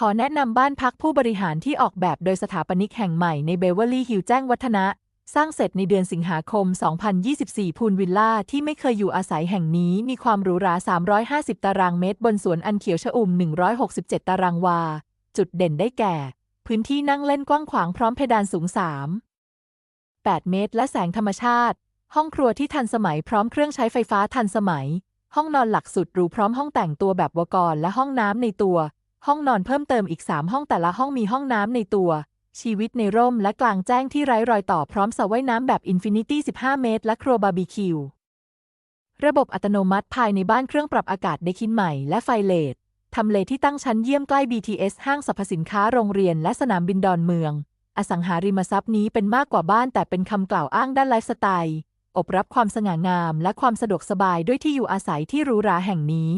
ขอแนะนำบ้านพักผู้บริหารที่ออกแบบโดยสถาปนิกแห่งใหม่ในเบเวอร์ลี่ฮิลล์แจ้งวัฒนะ สร้างเสร็จในเดือนสิงหาคม 2024 พูลวิลล่าที่ไม่เคยอยู่อาศัยแห่งนี้มีความหรูหรา 350 ตารางเมตร บนสวนอันเขียวชอุ่ม 167 ตารางวา จุดเด่นได้แก่ พื้นที่นั่งเล่นกว้างขวางพร้อมเพดานสูง 3 8 เมตร และแสงธรรมชาติ ห้องครัวที่ทันสมัยพร้อมเครื่องใช้ไฟฟ้าทันสมัย ห้องนอนหลักสุดหรูพร้อมห้องแต่งตัวแบบวกรและห้องน้ำในตัว ห้องนอนเพิ่มเติมอีก 3 ห้องแต่ละห้องมีห้องน้ำในตัว ชีวิตในร่มและกลางแจ้งที่ไร้รอยต่อพร้อมสระว่ายน้ำแบบอินฟินิตี้ 15 เมตร และครัวบาร์บีคิว ระบบอัตโนมัติภายในบ้านเครื่องปรับอากาศเดคินใหม่และไฟเลททำเลที่ตั้งชั้นเยี่ยมใกล้ BTS ห้างสรรพสินค้าโรงเรียนและสนามบินดอนเมือง อสังหาริมทรัพย์นี้เป็นมากกว่าบ้านแต่เป็นคำกล่าวอ้างด้านไลฟ์สไตล์ อบรับความสง่างามและความสะดวกสบายด้วยที่อยู่อาศัยที่หรูหราแห่งนี้